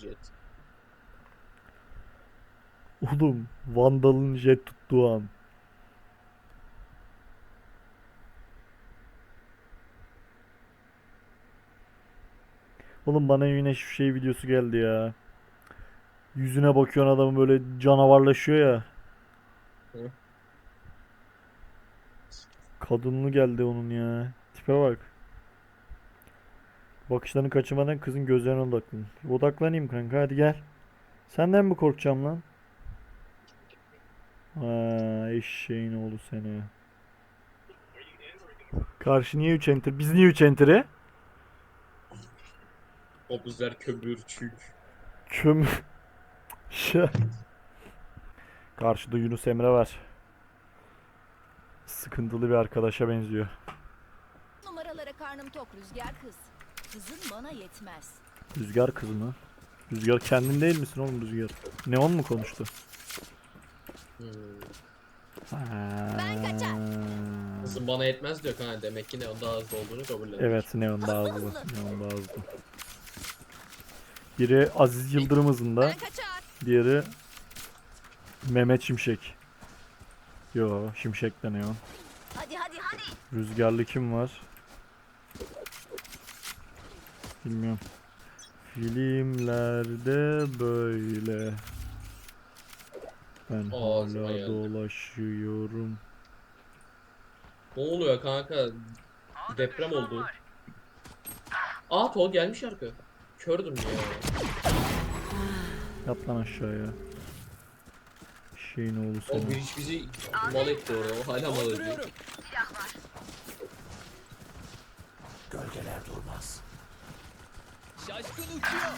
Jet. Oğlum Vandal'ın jet tuttuğu an. Oğlum bana yine şu şey videosu geldi ya. Yüzüne bakıyorsun adamın böyle canavarlaşıyor ya. Hı. Kadınlı geldi onun ya. Tipe bak. Bakışlarını kaçırmadan kızın gözlerine odaklan. Odaklanayım kanka hadi gel. Senden mi korkacağım lan? Aa, eşeğin oğlu seni. Karşı niye 3 enter? Biz niye 3 enter'e? Obüzler kömürçük. Köm... Şa- Karşıda Yunus Emre var. Sıkıntılı bir arkadaşa benziyor. Numaralara karnım tok rüzgar kız. Kızın bana yetmez. Rüzgar kız mı? Rüzgar kendin değil misin oğlum Rüzgar? Neon mu konuştu? Hmm. Ben kaçar. Ha. Kızım bana yetmez diyor kanka. Demek ki ne daha hızlı olduğunu kabullenmiş. Evet Neon daha Hızlı. Neon daha hızlı. Biri Aziz Yıldırım hızında, diğeri Mehmet Şimşek. Yo Şimşek de Neon. Hadi hadi hadi. Rüzgarlı kim var? Bilmiyorum. Filmlerde böyle. Ben Aa, aklıma hala geldi. dolaşıyorum. Ne oluyor kanka? Deprem oldu. Aa Tol gelmiş arka. Kördüm ya. Yat lan aşağıya. Şeyin oğlu O senin. hiç bizi mal etti orada. O hala mal ediyor. Şaşkın uçuyor.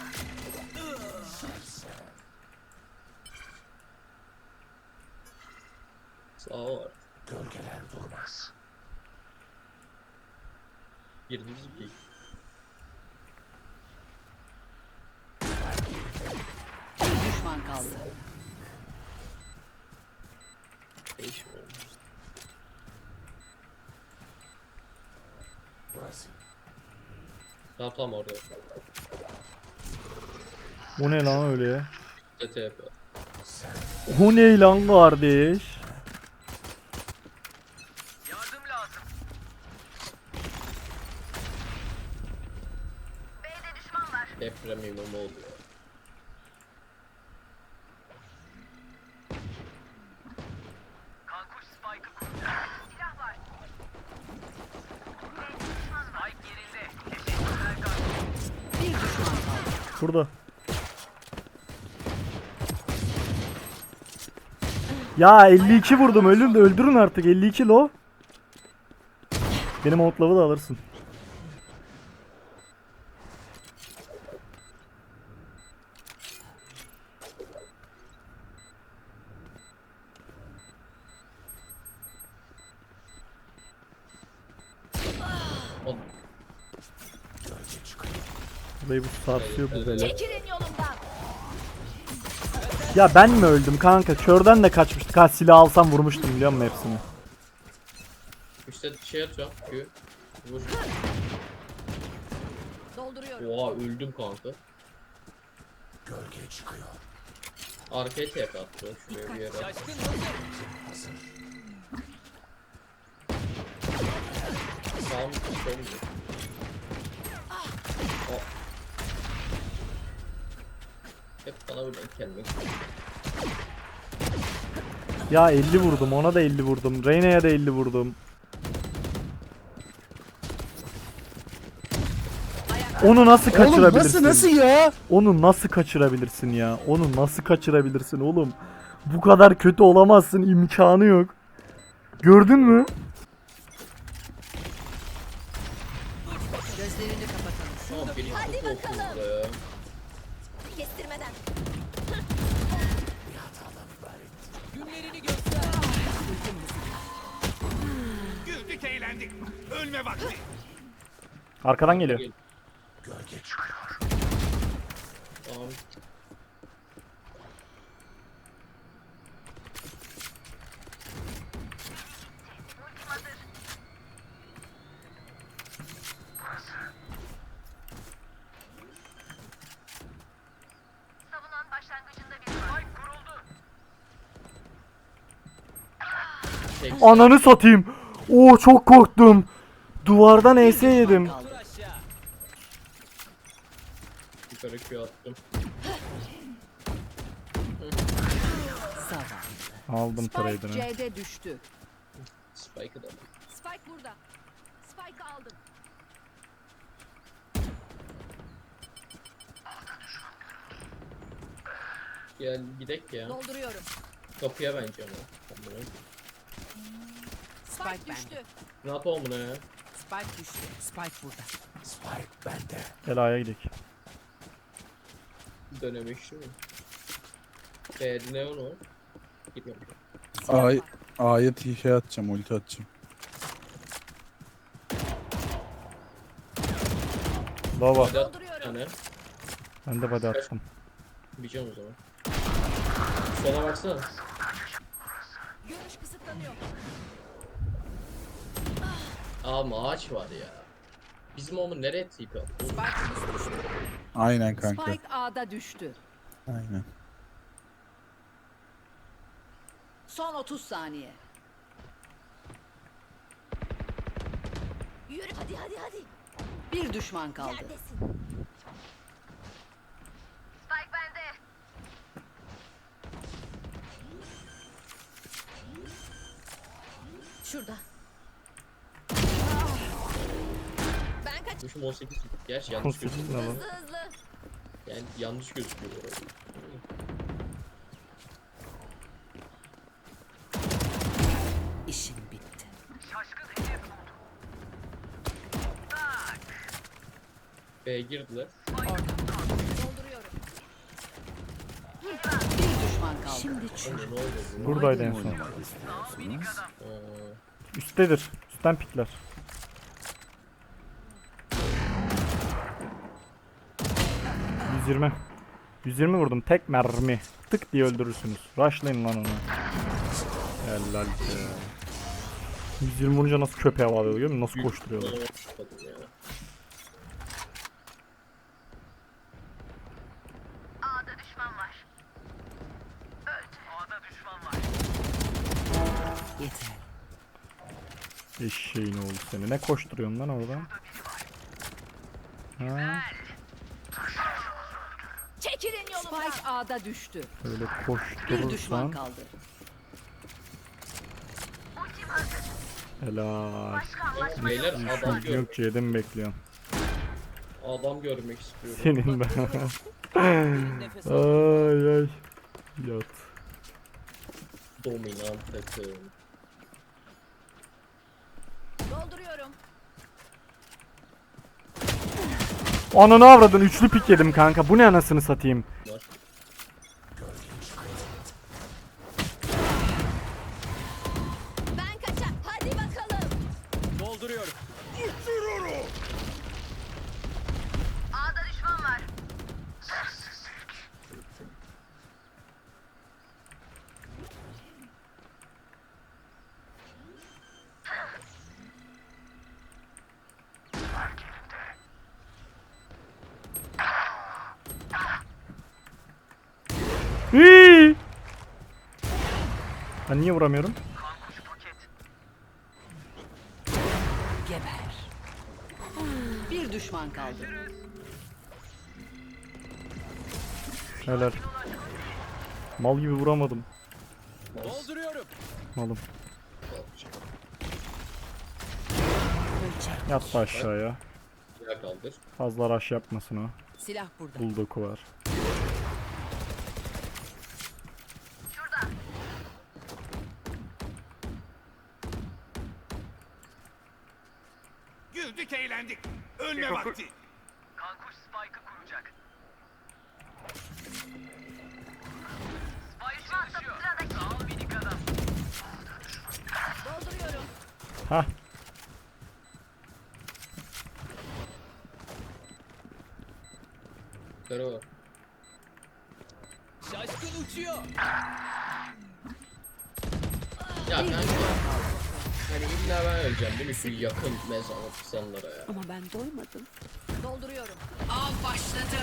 Sağ var. Gölgeler durmaz. Girdiğimiz bir Bir düşman kaldı. değişmiyor. Tamam tamam orada. O ne lan öyle? TT yapıyor. O ne lan kardeş? Yardım lazım. Deprem imamı oluyor. Kankuş Spike'ı kurdu. Silah var. Spike yerinde. Teşekkürler kankuş. Bir düşman kaldı. Burada. Ya 52 vurdum ölüm de öldürün artık 52 lo. Benim outlavı da alırsın. O Burayı bu sarsıyor bu böyle. Çekilin yolumdan. Ya ben mi öldüm kanka? Körden de kaçmıştık. Ha silah alsam vurmuştum biliyor musun hepsini? işte şey atacağım. Q. Vur. Dolduruyorum. Oha öldüm kanka. Gölge çıkıyor. Arkaya TP attı. Şuraya bir yere. Sağ mı? Sol mu? O. Hep bana buradan kendimi. Ya 50 vurdum ona da 50 vurdum. Reyna'ya da 50 vurdum. Onu nasıl kaçırabilirsin? Oğlum nasıl nasıl ya? Onu nasıl kaçırabilirsin ya? Onu nasıl kaçırabilirsin oğlum? Bu kadar kötü olamazsın imkanı yok. Gördün mü? Gözlerini kapatalım. Tamam Hadi bakalım. ya. Gayet eğlendik. Ölme vakti. Arkadan geliyor. Gölge çıkıyor. Abi. Ananı satayım. Oo çok korktum. Duvardan ES yedim. Yukarı Q attım. Aldım trader'ı. C'de düştü. Spike'ı da. Spike burada. Spike aldım. Gel gidek ya. Dolduruyorum. Kapıya bence ama. Amına. Spike, Spike düştü. Ne yapalım buna ya? Spike düştü. Spike burada. Gel A'ya gidelim. Dönemek şu mu? Eee ne onu? Gitmemiş. Ay, A'ya şey atacağım, ulti atacağım. Baba. Hadi at bir tane. Ben de body attım. Bir can o zaman. Sola baksana. Görüş kısıtlanıyor. Ama ağaç var ya. Bizim omu nereye? Spike'ımız düştü. Aynen kanka. Spike A'da düştü. Aynen. Son 30 saniye. Yürü. Hadi hadi hadi. Bir düşman kaldı. Neredesin? Şurada. Ben kaç. Düşüm 18. Gerçi yanlış 18 gözüküyor. lan? Hızlı hızlı. Yani yanlış gözüküyor bu arada. İşin bitti. B'ye girdiler. Dolduruyorum. Bir düşman kaldı. Şimdi Oğlum ne oldu bu? Buradaydı en son. Aa, Üsttedir. Üstten pikler. ...120. 120 vurdum. Tek mermi. Tık diye öldürürsünüz. Rushlayın lan onu. Helal be. 120 vurunca nasıl köpeğe bağlıyor görüyor musun? Nasıl koşturuyorlar. Eşeğin oldu seni. Ne koşturuyorsun lan orada? Ha. Spike A'da düştü. öyle Bir düşman koşturursan kaldı. helal. Beyler adam gör Yok C'den bekliyorum. adam görmek istiyorum. Senin ben. Ay ay. Yat. Dominant takım. Ananı avradın üçlü pik yedim kanka. Bu ne anasını satayım. Ben niye vuramıyorum? Geber. Bir düşman kaldı. Helal. Mal gibi vuramadım. Dolduruyorum. Malım. Yat da aşağıya. Ya kaldır. Fazla rush yapmasın o. Silah burada. Bulldog'u var. Güldük eğlendik. Ölme vakti. Kankuş Spike'ı kuracak. Spike çalışıyor. Sağ ol minik adam. Dolduruyorum. Hah. Kara şu yakın mezarlık insanlara ya. Ama ben doymadım. Dolduruyorum. Av başladı.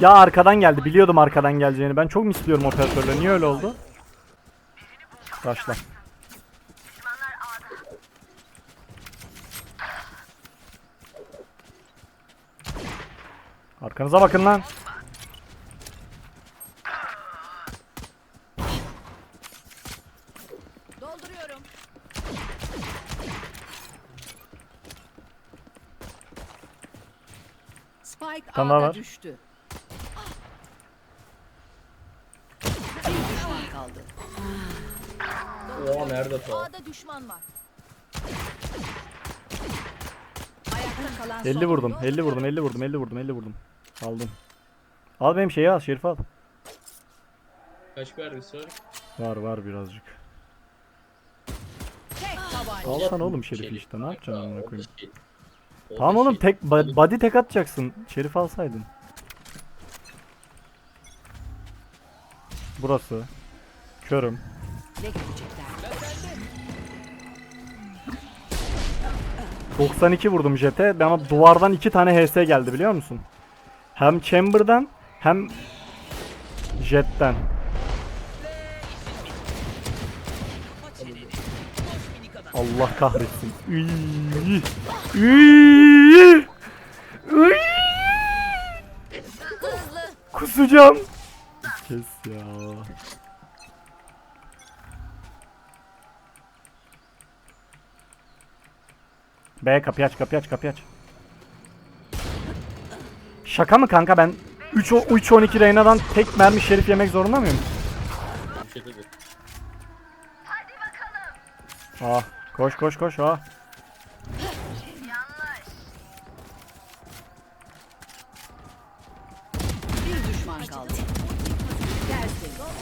Ya arkadan geldi. Biliyordum arkadan geleceğini. Ben çok misliyorum operatörle. Niye öyle oldu? Başla. Arkanıza bakın lan. Dolduruyorum. Spike A'da var. düştü. Bir düşman kaldı. Oha nerede ta? A'da düşman var. Ayakta kalan 50 son vurdum. 50 vurdum. 50 vurdum. 50 vurdum. 50 vurdum. Aldım. Al benim şeyi al. Şerif al. Kaç vergisi var? Var var birazcık. Tek tabanca. Alsana oğlum Şerif Şerif'i işte. Ne yapacaksın amına koyayım? şey. Tamam oğlum şey. tek ba- body tek atacaksın. Şerif alsaydın. Burası. Körüm. Ne görecekler? 92 vurdum jete. Ama duvardan iki tane HS geldi biliyor musun? Hem chamber'dan hem jetten. Allah kahretsin. Kusacağım. Kes ya. B kapıyı aç kapıyı aç kapıyı aç. Şaka mı kanka ben 3 3 12 Reyna'dan tek mermi şerif yemek zorunda mıyım? Aa koş koş koş aa. Bir düşman kaldı.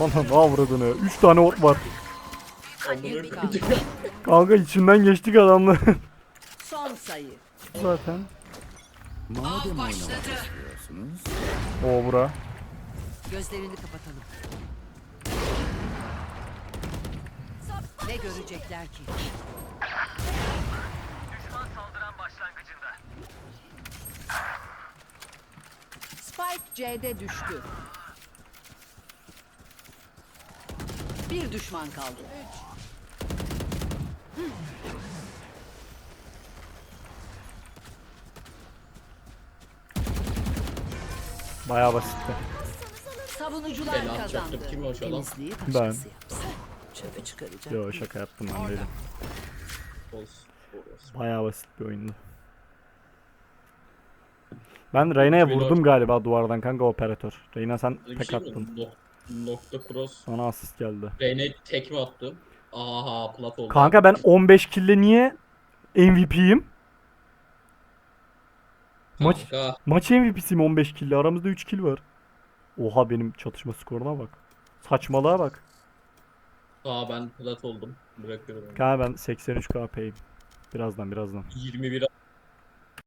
Ne avradını 3 tane ork var. Kanka içinden geçtik adamların. Son sayı. Zaten. Av başladı. O bura. Gözlerini kapatalım. Ne görecekler ki? Düşman saldıran başlangıcında. Spike C'de düştü. Bir düşman kaldı. Bayağı basitti. Savunucular Ben atacaktım. kazandı. Kim o şu adam? Temizliği Ben. başkası yapsın. Çöpü çıkaracak. Yo şaka yaptım ben değilim. Olsun. Olsun. Bayağı basit bir oyundu. Ben Reyna'ya Böyle vurdum galiba duvardan kanka operatör. Reyna sen Bir tek şey mi? attın. Nok- nokta cross. Sana asist geldi. Reyne tekme attım. Aha plat oldu. Kanka ben 15 kill'le niye MVP'yim? Maç Kanka, maç MVP'siyim 15 kill'le. Aramızda 3 kill var. Oha benim çatışma skoruna bak. Saçmalığa bak. Aa ben plat oldum. Bırakıyorum. onu. Kanka ben 83 KP'yim. Birazdan birazdan. 21